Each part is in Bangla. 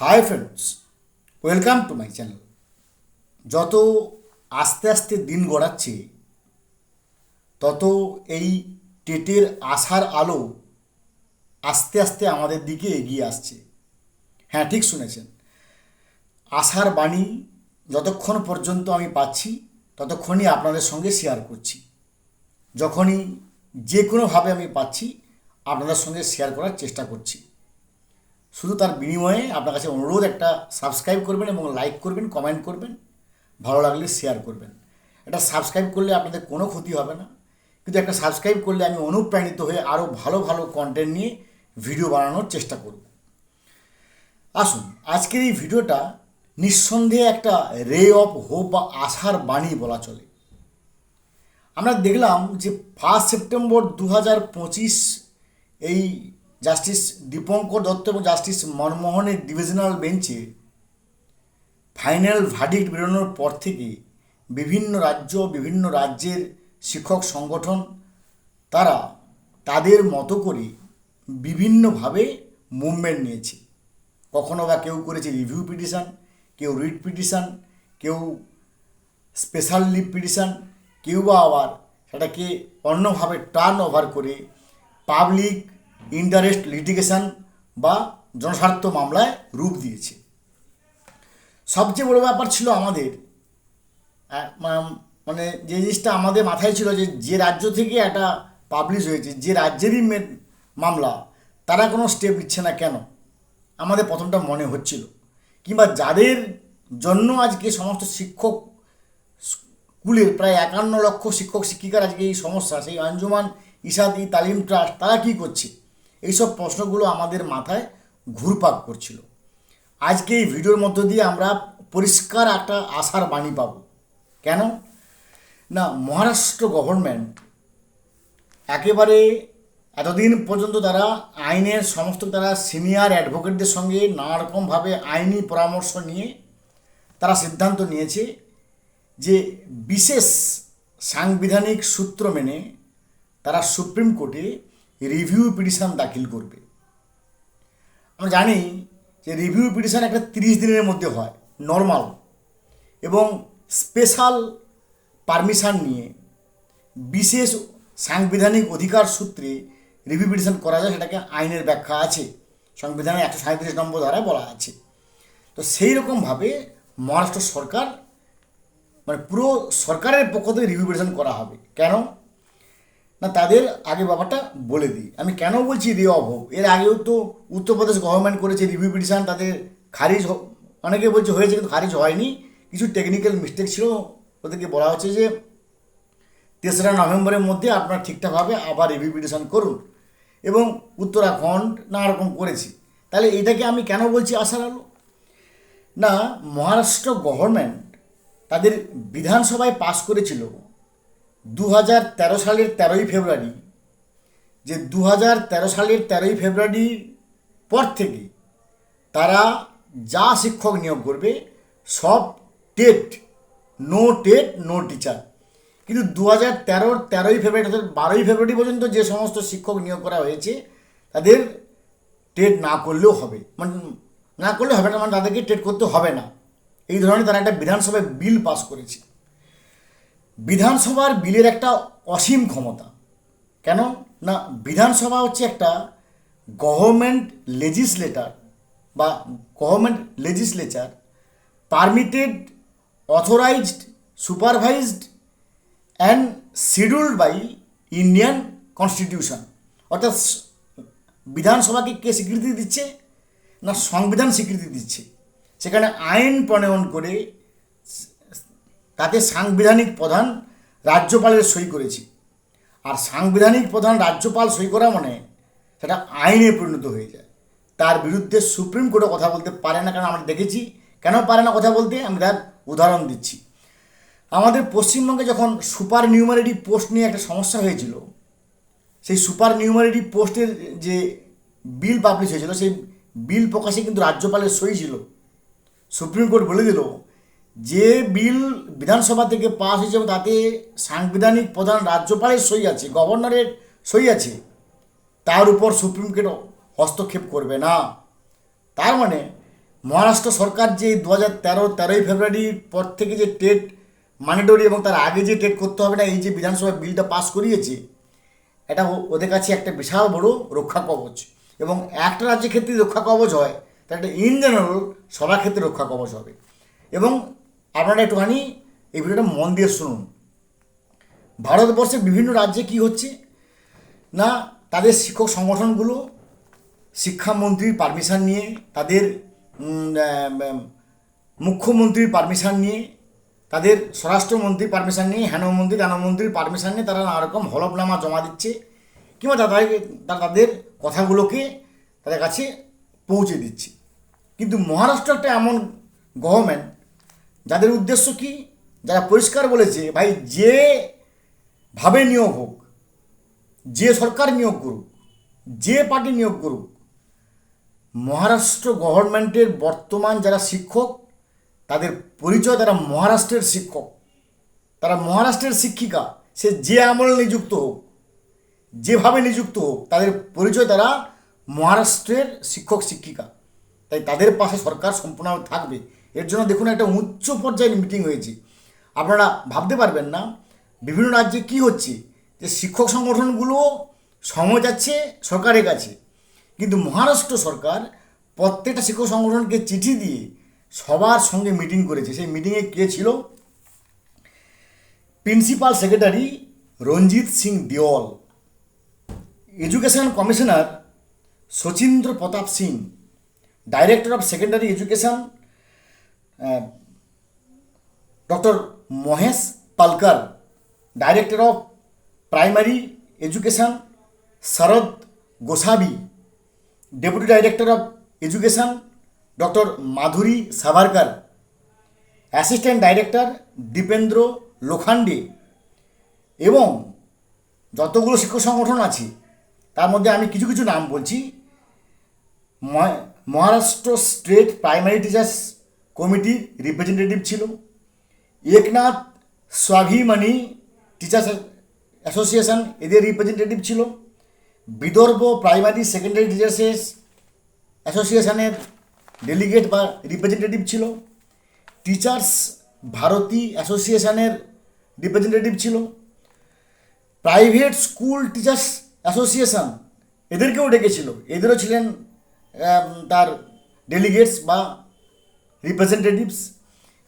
Hi friends welcome to my channel যত আস্তে আস্তে দিন গড়াচ্ছে, তত এই টেটের আশার আলো আস্তে আস্তে আমাদের দিকে এগিয়ে আসছে। হ্যাঁ ঠিক শুনেছেন। আশার বাণী যতক্ষণ পর্যন্ত আমি পাচ্ছি, ততক্ষণই আপনাদের সঙ্গে শেয়ার করছি। যখনই যে কোনোভাবে আমি পাচ্ছি, আপনাদের সঙ্গে শেয়ার করার চেষ্টা করছি। শুধু তার বিনিময়ে আপনার কাছে অনুরোধ একটা সাবস্ক্রাইব করবেন এবং লাইক করবেন কমেন্ট করবেন, ভালো লাগলে শেয়ার করবেন। এটা সাবস্ক্রাইব করলে আপনাদের কোনো ক্ষতি হবে না। কিন্তু একটা সাবস্ক্রাইব করলে আমি অনুপ্রাণিত হয়ে আরও ভালো ভালো কন্টেন্ট নিয়ে ভিডিও বানানোর চেষ্টা করব। আসুন, আজকের এই ভিডিওটা নিঃসন্দেহে একটা রে অফ হোপ বা আশার বাণী বলা চলে। আমরা দেখলাম যে ফার্স্ট সেপ্টেম্বর দু হাজার পঁচিশ এই জাস্টিস দীপঙ্কর দত্ত এবং জাস্টিস মনমোহনের ডিভিশনাল বেঞ্চে ফাইনাল ভার্ডিক্ট বেরোনোর পর থেকে বিভিন্ন রাজ্য, বিভিন্ন রাজ্যের শিক্ষক সংগঠন তারা তাদের মতো করে বিভিন্নভাবে মুভমেন্ট নিয়েছে। কখনো বা কেউ করেছে রিভিউ পিটিশন কেউ রিট পিটিশন কেউ স্পেশাল লিভ পিটিশন কেউ বা আবার সেটাকে অন্যভাবে টার্ন ওভার করে পাবলিক ইন্টারেস্ট লিটিগেশন বা জনস্বার্থ মামলায় রূপ দিয়েছে। সবচেয়ে বড় ব্যাপার ছিল আমাদের মানে যে জিনিসটা আমাদের মাথায় ছিল যে যে রাজ্য থেকে একটা পাবলিশ হয়েছে, যে রাজ্যেরই মামলা, তারা কোনো স্টেপ নিচ্ছে না কেন? আমাদের প্রথমটা মনে হচ্ছিল। কিংবা যাদের জন্য আজকে সমস্ত শিক্ষক স্কুলের প্রায় একান্ন লক্ষ শিক্ষক শিক্ষিকার আজকে এই সমস্যা, সেই আঞ্জুমান, ইসাদি, তালিম ট্রাস্ট, তারা কী করছে? এইসব প্রশ্নগুলো আমাদের মাথায় ঘুরপাক করছিল। আজকে এই ভিডিওর মধ্য দিয়ে আমরা পরিষ্কার একটা আশার বাণী পাব। কেন? না, মহারাষ্ট্র গভর্নমেন্ট একেবারে এতদিন পর্যন্ত তারা আইনের সমস্ত তারা সিনিয়র অ্যাডভোকেটদের সঙ্গে নানা রকমভাবে আইনি পরামর্শ নিয়ে তারা সিদ্ধান্ত নিয়েছে যে বিশেষ সাংবিধানিক সূত্র মেনে তারা সুপ্রিম কোর্টে রিভিউ পিটিশন দাখিল করবে। আমরা জানি যে রিভিউ পিটিশন একটা তিরিশ দিনের মধ্যে হয় নর্মাল এবং স্পেশাল পারমিশন নিয়ে বিশেষ সাংবিধানিক অধিকার সূত্রে রিভিউ পিটিশন করা যায়, সেটাকে আইনের ব্যাখ্যা আছে। সংবিধানের একশো সাঁত্রিশ নম্বর ধারায় বলা আছে। তো সেই রকমভাবে মহারাষ্ট্র সরকার মানে পুরো সরকারের পক্ষ থেকে রিভিউ পিটিশন করা হবে। কেন? না, তাদের আগে ব্যাপারটা বলে দিই। আমি কেন বলছি রে অভ? এর আগেও তো উত্তরপ্রদেশ গভর্নমেন্ট করেছে রিভিউ পিটিশন তাদের খারিজ অনেকে বলছে হয়েছে কিন্তু খারিজ হয়নি। কিছু টেকনিক্যাল মিস্টেক ছিল। ওদেরকে বলা হচ্ছে যে, তেসরা নভেম্বরের মধ্যে আপনারা ঠিকঠাকভাবে আবার রিভিউ পিটিশন করুন। এবং উত্তরাখণ্ড নানা রকম করেছি। তাহলে এটাকে আমি কেন বলছি আশার আলো? না, মহারাষ্ট্র গভর্নমেন্ট তাদের বিধানসভায় পাশ করেছিল। দু হাজার তেরো সালের তেরোই ফেব্রুয়ারি, যে দু হাজার তেরো সালের তেরোই ফেব্রুয়ারি পর থেকে তারা যা শিক্ষক নিয়োগ করবে সব TET no TET no teacher কিন্তু দু হাজার তেরোর তেরোই ফেব্রুয়ারি, অর্থাৎ বারোই ফেব্রুয়ারি পর্যন্ত যে সমস্ত শিক্ষক নিয়োগ করা হয়েছে, তাদের টেট না করলেও হবে। মানে না করলে হবে না মানে তাদেরকে টেট করতে হবে না। এই ধরনের তারা একটা বিধানসভায় বিল পাস করেছে। বিধানসভার বিলের একটা অসীম ক্ষমতা। কেন? না, বিধানসভা হচ্ছে একটা গভর্নমেন্ট লেজিসলেটার বা government legislature permitted authorised supervised and scheduled by Indian constitution অর্থাৎ বিধানসভাকে কে স্বীকৃতি দিচ্ছে? না, সংবিধান স্বীকৃতি দিচ্ছে। সেখানে আইন প্রণয়ন করে তাতে সাংবিধানিক প্রধান রাজ্যপালের সই করেছি। আর সাংবিধানিক প্রধান রাজ্যপাল সই করা মানে সেটা আইনে পরিণত হয়ে যায়। তার বিরুদ্ধে সুপ্রিম কোর্টে কথা বলতে পারে না, কারণ আমরা দেখেছি। কেন পারে না কথা বলতে? আমি তার উদাহরণ দিচ্ছি। আমাদের পশ্চিমবঙ্গে যখন সুপার নিউমারিটি পোস্ট নিয়ে একটা সমস্যা হয়েছিল, সেই সুপার নিউমারিটি পোস্টের যে বিল পাবলিশ হয়েছিল, সেই বিল প্রকাশে কিন্তু রাজ্যপালের সই ছিল। সুপ্রিম কোর্ট বলে দিল যে বিল বিধানসভা থেকে পাস হয়েছে এবং তাতে সাংবিধানিক প্রধান রাজ্যপালের সই আছে, গভর্নরের সই আছে, তার উপর সুপ্রিম কোর্ট হস্তক্ষেপ করবে না। তার মানে মহারাষ্ট্র সরকার যে দু হাজার তেরো, তেরোই ফেব্রুয়ারির পর থেকে যে টেট ম্যান্ডেটরি এবং তার আগে যে টেট করতে হবে না, এই যে বিধানসভা বিলটা পাস করিয়েছে, এটা ওদের কাছে একটা বিশাল বড় রক্ষা কবচ। এবং একটা রাজ্যের ক্ষেত্রে রক্ষা কবচ হয় তার একটা ইন জেনারেল সবার ক্ষেত্রে রক্ষা কবচ হবে। এবং আপনারা একটুখানি এই ভিডিওটা মন দিয়ে শুনুন। ভারতবর্ষের বিভিন্ন রাজ্যে কি হচ্ছে? না, তাদের শিক্ষক সংগঠনগুলো শিক্ষামন্ত্রীর পারমিশন নিয়ে, তাদের মুখ্যমন্ত্রীর পারমিশন নিয়ে, তাদের স্বরাষ্ট্রমন্ত্রীর পারমিশন নিয়ে, হেনমন্ত্রী দানমন্ত্রীর পারমিশন নিয়ে তারা নানা রকম হলফনামা জমা দিচ্ছে কিংবা তাদেরকে তাদের কথাগুলোকে তাদের কাছে পৌঁছে দিচ্ছে। কিন্তু মহারাষ্ট্র একটা এমন গভর্নমেন্ট যাদের উদ্দেশ্য কি? যারা পরিষ্কার বলেছে, ভাই, যে ভাবে নিয়োগ হোক, যে সরকার নিয়োগ করুক, যে পার্টি নিয়োগ করুক, মহারাষ্ট্র গভর্নমেন্টের বর্তমান যারা শিক্ষক, তাদের পরিচয় তারা মহারাষ্ট্রের শিক্ষক। তারা মহারাষ্ট্রের শিক্ষিকা, সে যে আমলে নিযুক্ত হোক যেভাবে নিযুক্ত হোক, তাদের পরিচয় তারা মহারাষ্ট্রের শিক্ষক, শিক্ষিকা। তাই তাদের পাশে সরকার সম্পূর্ণ থাকবে। এর জন্য দেখুন একটা উচ্চ পর্যায়ের মিটিং হয়েছে। আপনারা ভাবতে পারবেন না, বিভিন্ন রাজ্যে কি হচ্ছে? যে শিক্ষক সংগঠনগুলো সময় যাচ্ছে সরকারের কাছে। কিন্তু মহারাষ্ট্র সরকার প্রত্যেকটা শিক্ষক সংগঠনকে চিঠি দিয়ে সবার সঙ্গে মিটিং করেছে। সেই মিটিংয়ে কে ছিল? Principal secretary Ranjit Singh Deol. Education commissioner Sachindra Pratap Singh. Director of secondary education doctor Mahesh Palkar director of primary education Sharad Gosavi deputy director of education doctor Madhuri Savarkar assistant director Dipendra Lokhande এবং যতগুলো শিক্ষক সংগঠন আছে, তার মধ্যে আমি কিছু কিছু নাম বলছি। মহা- মহারাষ্ট্র স্টেট প্রাইমারি টিচার্স কমিটির রিপ্রেজেন্টেটিভ ছিল। একনাথ স্বাভিমানি টিচার্স অ্যাসোসিয়েশন এদের রিপ্রেজেন্টেটিভ ছিল। বিদর্ভ প্রাইমারি সেকেন্ডারি টিচার্সেস অ্যাসোসিয়েশনের ডেলিগেট বা রিপ্রেজেন্টেটিভ ছিল। টিচার্স ভারতী অ্যাসোসিয়েশনের রিপ্রেজেন্টেটিভ ছিল। প্রাইভেট স্কুল টিচার্স অ্যাসোসিয়েশন এদেরকেও ডেকেছিল। এদেরও ছিলেন তার ডেলিগেটস বা রিপ্রেজেন্টেটিভস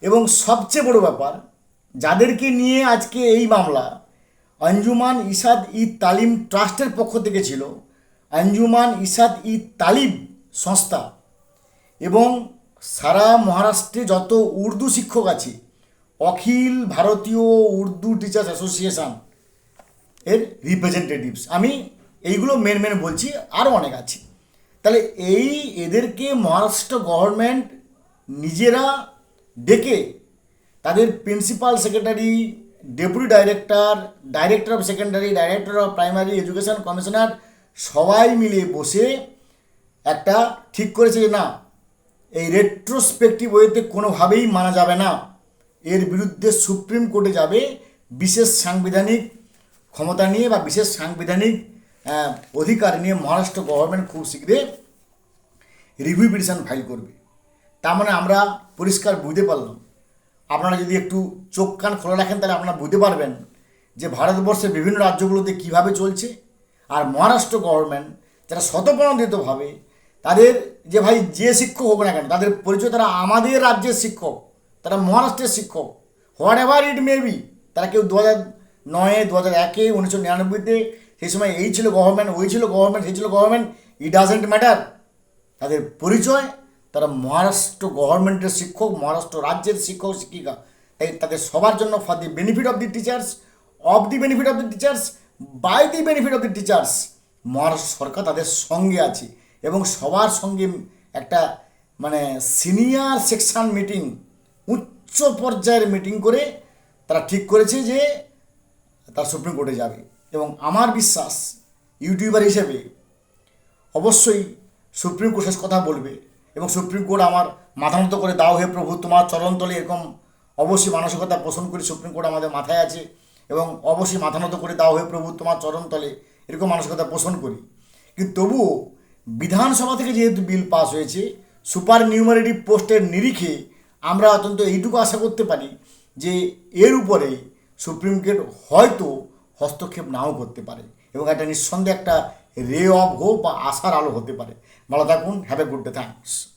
এবং সবচেয়ে বড় ব্যাপার, যাদেরকে নিয়ে আজকে এই মামলা, আঞ্জুমান ইসাদ ই তালিম ট্রাস্টের পক্ষ থেকে ছিল, আঞ্জুমান ইসাদ ই তালিম সংস্থা এবং সারা মহারাষ্ট্রে যত উর্দু শিক্ষক আছে, অখিল ভারতীয় উর্দু টিচার্স অ্যাসোসিয়েশন এর রিপ্রেজেন্টেটিভস আমি এইগুলো মেন মেন বলছি আরও অনেক আছে। তাহলে এই এদেরকে মহারাষ্ট্র গভর্নমেন্ট নিজেরা ডেকে তাদের principal secretary deputy director director of secondary director of primary education commissioner সবাই মিলে বসে একটা ঠিক করেছে যে না, এই রেট্রোস্পেক্টিভ ওয়েতে কোনোভাবেই মানা যাবে না। এর বিরুদ্ধে সুপ্রিম কোর্টে যাবে বিশেষ সাংবিধানিক ক্ষমতা নিয়ে বা বিশেষ সাংবিধানিক অধিকার নিয়ে মহারাষ্ট্র গভর্নমেন্ট খুব শীঘ্রই রিভিউ পিটিশন ফাইল করবে। তার মানে আমরা পরিষ্কার বুঝতে পারলাম। আপনারা যদি একটু চোখ কান খোলা রাখেন, তাহলে আপনারা বুঝতে পারবেন যে ভারতবর্ষের বিভিন্ন রাজ্যগুলোতে কীভাবে চলছে আর মহারাষ্ট্র গভর্নমেন্ট যারা শতপ্রণোদিতভাবে তাদের যে ভাই যে শিক্ষক হোক না কেন, তাদের পরিচয় তারা আমাদের রাজ্যের শিক্ষক, তারা মহারাষ্ট্রের শিক্ষক। Whatever it may be তারা কেউ দু হাজার নয়ে, দু হাজার একে, উনিশশো নিরানব্বইতে সেই সময় এই ছিল গভর্নমেন্ট ওই ছিল গভর্নমেন্ট সেই ছিল গভর্নমেন্ট ইট ডাজেন্ট ম্যাটার তাদের পরিচয় তারা মহারাষ্ট্র গভর্নমেন্টের শিক্ষক, মহারাষ্ট্র রাজ্যের শিক্ষক, শিক্ষিকা। তাই তাদের সবার জন্য for the benefit of the teachers of the benefit of the teachers by the benefit of the teachers Maharashtra সরকার তাদের সঙ্গে আছে এবং সবার সঙ্গে একটা মানে সিনিয়র সেকশন মিটিং উচ্চ পর্যায়ের মিটিং করে তারা ঠিক করেছে যে তারা সুপ্রিম কোর্টে যাবে। এবং আমার বিশ্বাস, ইউটিউবার হিসেবে অবশ্যই সুপ্রিম কোর্ট শেষ কথা বলবে। এবং সুপ্রিম কোর্ট আমার মাথা করে দাও হে প্রভু, তোমার চরণতলে এরকম অবশ্যই মানসিকতা পোষণ করি সুপ্রিম কোর্ট আমাদের মাথায় আছে এবং অবশ্যই মাথা করে দাও হে প্রভু, তোমার চরণতলে এরকম মানসিকতা পোষণ করি। কিন্তু তবুও বিধানসভা থেকে যেহেতু বিল পাস হয়েছে, সুপার নিউমারেটিভ পোস্টের নিরিখে আমরা অত্যন্ত এইটুকু আশা করতে পারি যে এর উপরে সুপ্রিম কোর্ট হয়তো হস্তক্ষেপ নাও করতে পারে এবং একটা নিঃসন্দেহে একটা রে অফ হোপ বা আশার আলো হতে পারে। ভালো থাকুন have a good day thanks